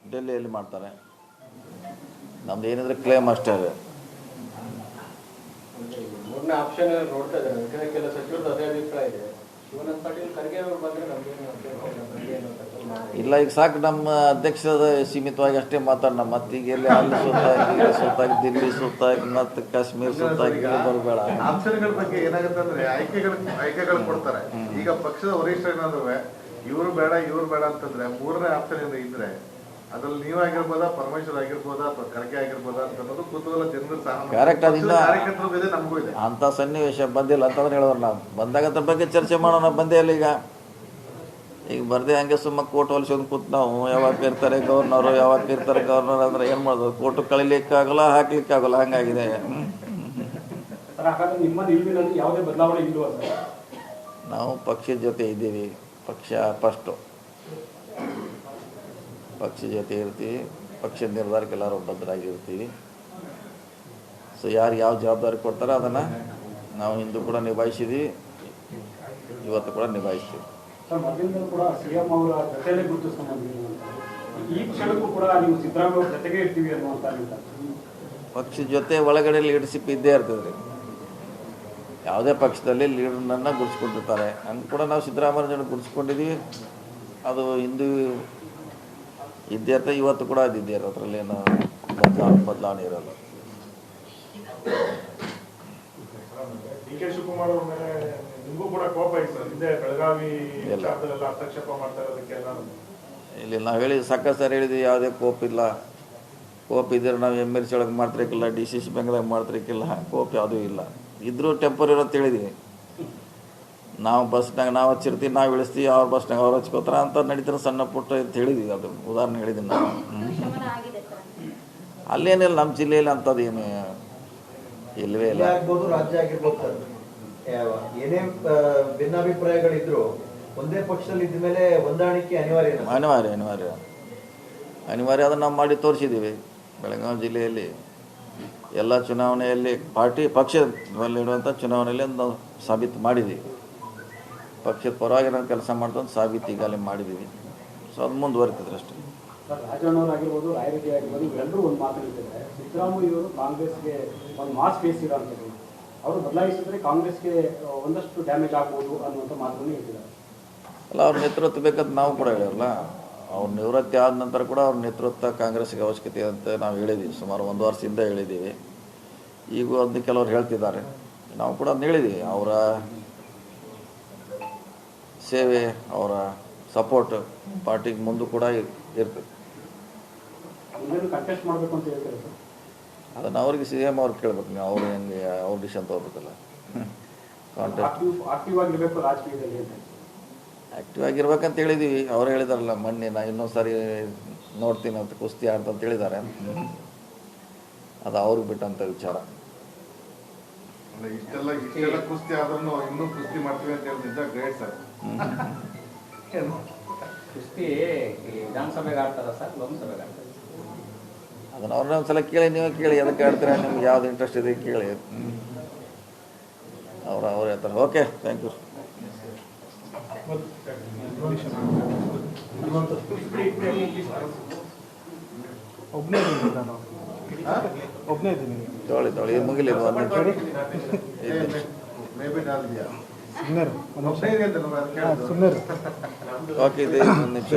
ಡೆಲ್ಲಿಯಲ್ಲಿ ಮಾಡ್ತಾರೆ. ನಮ್ದು ಏನಂದ್ರೆ ಕ್ಲೇಮ್ ಅಷ್ಟೇ ಅದು. ಮೂರನೇ ಆಪ್ಷನ್ ನೋಡ್ತಾ ಇದ್ದಾರೆ. ಯಾಕಂದ್ರೆ ಕೆಲ ಸಚಿವರು ಅದೇ ಅಭಿಪ್ರಾಯ ಇದೆ. ಶಿವನಾಥ್ ಪಾಟೀಲ್ ಖರ್ಗೆ ಅವ್ರು ಬಂದ್ರೆ ನಮ್ಗೇನು ಇಲ್ಲ, ಅಂತ ಇಲ್ಲ ಈಗ ಸಾಕು ನಮ್ಮ ಅಧ್ಯಕ್ಷದ ಸೀಮಿತವಾಗಿ ಅಷ್ಟೇ ಮಾತಾಡೋಣ. ಮತ್ತೆ ಈಗ ಎಲ್ಲಿ ಅಲ್ಲಿ ಸುತ್ತಾಗಿ ಇಲ್ಲಿ ಸುತ್ತಾಗಿ ದಿಲ್ಲಿ ಸುತ್ತಾಗಿ ಮತ್ತೆ ಕಾಶ್ಮೀರ ಸುತ್ತಾಗಿ ಬರಬೇಡ. ಆಪ್ಷನ್ಗಳ ಬಗ್ಗೆ ಏನಾಗುತ್ತೆ ಅಂದ್ರೆ ಆಯ್ಕೆಗಳು ಆಯ್ಕೆಗಳು ಕೊಡ್ತಾರೆ. ಈಗ ಪಕ್ಷದ ವರಿಷ್ಠ ಏನಾದ್ರು ಇವ್ರು ಬೇಡ ಇವ್ರು ಬೇಡ ಅಂತಂದ್ರೆ ಮೂರನೇ ಆಪ್ಷನ್ ಏನು ಇದ್ರೆ ಅದ್ರಲ್ಲಿ ನೀವಾಗಿರ್ಬೋದಾ ಪರಮೇಶ್ವರ್ ಆಗಿರ್ಬೋದಾ ಅಥವಾ ಖರ್ಗೆ ಆಗಿರ್ಬೋದಾ ಅಂತ ಅನ್ನೋದು ಕುತೂಹಲ ಜನರು ಕಾರ್ಯಕರ್ತರಿಗೂ ಇದೆ ನಮಗೂ ಇದೆ. ಅಂತ ಸನ್ನಿವೇಶ ಬಂದಿಲ್ಲ ಅಂತಂದ್ರೆ ಹೇಳಿದ್ರು ನಾವು. ಬಂದಾಗ ಅದ್ರ ಬಗ್ಗೆ ಚರ್ಚೆ ಮಾಡೋಣ ಬಂದೇ ಇಲ್ಲ ಈಗ. ಈಗ ಬರ್ದೆ ಹಂಗೆ ಸುಮ್ಮ ಕೋರ್ಟ್ ಹೊಲಿಸೋದು ಕೂತ್ ನಾವು ಯಾವಾಗ ಇರ್ತಾರೆ ಗವರ್ನರ್ ಯಾವಾಗ ಇರ್ತಾರೆ ಗವರ್ನರ್ ಅಂದ್ರೆ ಏನು ಮಾಡೋದು? ಕೋರ್ಟ್ ಕಳಿಲಿಕ್ಕಾಗಲ್ಲ ಹಾಕ್ಲಿಕ್ಕಾಗಲ್ಲ ಹಂಗಾಗಿದೆ. ಹ್ಮ್. ಸರ್ ಹಾಗಾದ್ರೆ ನಿಮ್ಮ ನಿಲುವಿನಲ್ಲಿ ಯಾವುದೇ ಬದಲಾವಣೆ ಇಲ್ವಾ ಸರ್? ನಾವು ಪಕ್ಷದ ಜೊತೆ ಇದ್ದೀವಿ. ಪಕ್ಷ ಫಸ್ಟು ಪಕ್ಷ ಜೊತೆ ಇರ್ತೀವಿ ಪಕ್ಷದ ನಿರ್ಧಾರಕ್ಕೆ ಎಲ್ಲರೂ ಬದ್ಧರಾಗಿರ್ತೀವಿ. ಸೊ ಯಾರು ಯಾವ ಜವಾಬ್ದಾರಿ ಕೊಡ್ತಾರೆ ಅದನ್ನು ನಾವು ಹಿಂದೂ ಕೂಡ ನಿಭಾಯಿಸಿದ್ವಿ ಇವತ್ತು ಕೂಡ ನಿಭಾಯಿಸ್ತೀವಿ. ಪಕ್ಷ ಜೊತೆ ಒಳಗಡೆ ಲೀಡರ್ಶಿಪ್ ಇದ್ದೇ ಇರ್ತದೆ. ರೀ ಯಾವುದೇ ಪಕ್ಷದಲ್ಲಿ ಲೀಡರ್ನನ್ನು ಗುರುಸ್ಕೊಂಡಿರ್ತಾರೆ ಹಂಗೆ ಕೂಡ ನಾವು ಸಿದ್ದರಾಮಯ್ಯನ ಗುರುಸ್ಕೊಂಡಿದ್ದೀವಿ ಅದು ಹಿಂದೂ ಇದ್ದೇ ಇರ್ತದೆ ಇವತ್ತು ಕೂಡ ಅದು ಇದ್ದೇ ಇರೋದು ಅದರಲ್ಲೇನು ಬದಲಾವಣೆ ಬದಲಾವಣೆ ಇರೋಲ್ಲ. ಇಲ್ಲಿ. ನಾವು ಹೇಳಿ ಸಾಕಷ್ಟು ಸರ್ ಹೇಳಿದ್ವಿ ಯಾವುದೇ ಕೋಪ್ ಇಲ್ಲ. ಕೋಪ್ ಇದ್ರೆ ನಾವು ಎಂ ಎಲ್ ಸಿ ಒಳಗೆ ಮಾಡ್ತಿರಕ್ಕಿಲ್ಲ ಡಿ ಸಿ ಸಿ ಬ್ಯಾಂಕ್ದಾಗ ಮಾಡ್ತಿರಕ್ಕಿಲ್ಲ ಕೋಪ್ ಯಾವುದೂ ಇಲ್ಲ. ಇದ್ರೂ ಟೆಂಪರರಿ ಅಂತ ಹೇಳಿದೀವಿ. ನಾವು ಬಸ್ನಾಗ ನಾವು ಹಚ್ಚಿರ್ತೀವಿ ನಾವು ಇಳಿಸ್ತೀವಿ ಅವ್ರ ಬಸ್ನಾಗ ಅವ್ರು ಹಚ್ಕೋತಾರ ಅಂತ ನಡೀತಾರೆ ಸಣ್ಣ ಪುಟ್ಟ ಅಂತ ಹೇಳಿದ್ವಿ ಅದು ಉದಾಹರಣೆ ಹೇಳಿದ್ದೀನಿ ನಾವು. ಅಲ್ಲೇನಿಲ್ಲ ನಮ್ಮ ಜಿಲ್ಲೆಯಲ್ಲಿ ಅಂಥದ್ದು ಏನು ಇಲ್ಲವೇ ಇಲ್ಲ. ರಾಜ್ಯ ಆಗಿರ್ಬೋದು ಏನೇ ಭಿನ್ನಾಭಿಪ್ರಾಯಗಳಿದ್ರು ಒಂದೇ ಪಕ್ಷದಲ್ಲಿ ಇದ್ಮೇಲೆ ಹೊಂದಾಣಿಕೆ ಅನಿವಾರ್ಯ ಅನಿವಾರ್ಯ ಅನಿವಾರ್ಯ. ಅನಿವಾರ್ಯ ಅದನ್ನು ನಾವು ಮಾಡಿ ತೋರಿಸಿದ್ದೀವಿ ಬೆಳಗಾವಿ ಜಿಲ್ಲೆಯಲ್ಲಿ. ಎಲ್ಲ ಚುನಾವಣೆಯಲ್ಲಿ ಪಾರ್ಟಿ ಪಕ್ಷದಲ್ಲಿರುವಂಥ ಚುನಾವಣೆಯಲ್ಲಿ ಒಂದು ನಾವು ಸಾಬೀತು ಮಾಡಿದ್ದೀವಿ ಪಕ್ಷದ ಪರವಾಗಿ ನಾವು ಕೆಲಸ ಮಾಡ್ತಂದು ಸಾಬೀತು ಈಗಾಗಲೇ ಮಾಡಿದ್ದೀವಿ. ಸೊ ಅದು ಮುಂದುವರಿತದ್ರೆ ಅಷ್ಟೇ. ರಾಜಣ್ಣವರಾಗಿರ್ಬೋದು ರಾಯರೆಡ್ಡಿ ಆಗಿರ್ಬೋದು ಎಲ್ಲರೂ ಒಂದು ಮಾತು ಹೇಳ್ತಿದ್ದಾರೆ. ಸಿದ್ದರಾಮಯ್ಯ ಅವರು ಕಾಂಗ್ರೆಸ್ಗೆ ಒಂದು ಮಾಸ್ ಫೇಸ್ ಅಂತದ್ದು ಅವರು ಬದಲಾಯಿಸಿದ್ರೆ ಕಾಂಗ್ರೆಸ್ಗೆ ಒಂದಷ್ಟು ಡ್ಯಾಮೇಜ್ ಆಗ್ಬೋದು ಅನ್ನುವಂಥ ಮಾತನ್ನು ಹೇಳ್ತಿದ್ದಾರೆ. ಅಲ್ಲ ಅವ್ರ ನೇತೃತ್ವ ಬೇಕಂತ ನಾವು ಕೂಡ ಹೇಳಿರಲ್ಲ ಅವ್ರ ನಿವೃತ್ತಿ ಆದ ನಂತರ ಕೂಡ ಅವ್ರ ನೇತೃತ್ವ ಕಾಂಗ್ರೆಸ್ಗೆ ಅವಶ್ಯಕತೆ ಅಂತ ನಾವು ಹೇಳಿದ್ದೀವಿ ಸುಮಾರು ಒಂದು ವರ್ಷದಿಂದ ಹೇಳಿದ್ದೀವಿ ಈಗ ಅದನ್ನ ಕೆಲವರು ಹೇಳ್ತಿದ್ದಾರೆ. ನಾವು ಕೂಡ ಅದನ್ನ ಹೇಳಿದ್ದೀವಿ ಅವರ ಸೇವೆ ಅವರ ಸಪೋರ್ಟ್ ಪಾರ್ಟಿಗೆ ಮುಂದೆ ಕೂಡ ಇರ್- ಇರ್ತದೆ. ಅಂತ ಅದನ್ನು ಅವ್ರಿಗೆ ಸಿ ಎಂ ಅವ್ರು ಕೇಳ್ಬೇಕು. ನೀವು ಅವ್ರು ಹೆಂಗೆ ಅವ್ರ ಡಿಸಿಷನ್ ತೊಗೋಬೇಕಲ್ಲ. ಕಾಂಟ್ಯಾಕ್ಟ್ ಆಕ್ಟಿವ್ ಆ್ಯಕ್ಟಿವ್ ಆಗಿರ್ಬೇಕಂತ ಹೇಳಿದ್ದೀವಿ ಅವ್ರು ಹೇಳಿದಾರಲ್ಲ ಮೊನ್ನೆ ನಾ ಇನ್ನೊಂದು ಸಾರಿ ನೋಡ್ತೀನಿ ಅಂತ ಕುಸ್ತಿ ಆಡ್ತಂತ ಹೇಳಿದ್ದಾರೆ ಅದು ಅವ್ರಿಗೆ ಬಿಟ್ಟಂಥ ವಿಚಾರ. ಇಷ್ಟೆಲ್ಲ ಇಷ್ಟೆಲ್ಲ ಕುಸ್ತಿ ಆದ್ರೂ ಇನ್ನೂ ಕುಸ್ತಿ ಮಾಡ್ತೀವಿ ಅಂತ ಹೇಳಿ ನಿಜ ಗ್ರೇಟ್ ಸರ್. ಕುಸ್ತಿ ವಿಧಾನಸಭೆಗೆ ಆಡ್ತಾರ ಸರ್ ಲೋಕಸಭೆಗೆ ಆಡ್ತಾರ? ಅದನ್ನು ಅವ್ರನ್ನ ಒಂದು ಸಲ ಕೇಳಿ ನೀವೇ ಕೇಳಿ ಅದಕ್ಕೆ ಆಡ್ತೀರಾ ನಿಮ್ಗೆ ಯಾವ್ದು ಇಂಟ್ರೆಸ್ಟ್ ಇದೆ ಕೇಳಿ. ಅವ್ರ ಅವ್ರು ಹೇಳ್ತಾರೆ. ಓಕೆ ಥ್ಯಾಂಕ್ ಯು ಒಬ್ಬನೇ ಇದ್ದೀನಿ ನಾನು ಒಬ್ಬನೇ ಇದ್ದೀನಿ ತೊಳಿ ತೊಳಿ ಇದು ಮುಗಿಲಿ ಇದು ಒಂದು ನಿಮಿಷ ಐದು ನಿಮಿಷ ಮೇ ಬಿ ನಾಲ್ಕು ಸುಮ್ಮನೆ ಒಂದು ಒಬ್ಬನೇ ಇದೆ ಅಂತ ನಮ್ಗೆ ಅದು ಕೇಳಿದ್ದು. ಸುಮ್ಮನೆ ಓಕೆ ಇದೆ ಒಂದು ನಿಮಿಷ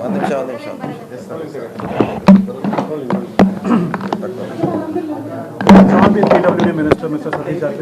ಒಂದು ನಿಮಿಷ ಒಂದು ನಿಮಿಷ ಒಂದು ನಿಮಿಷ Some of the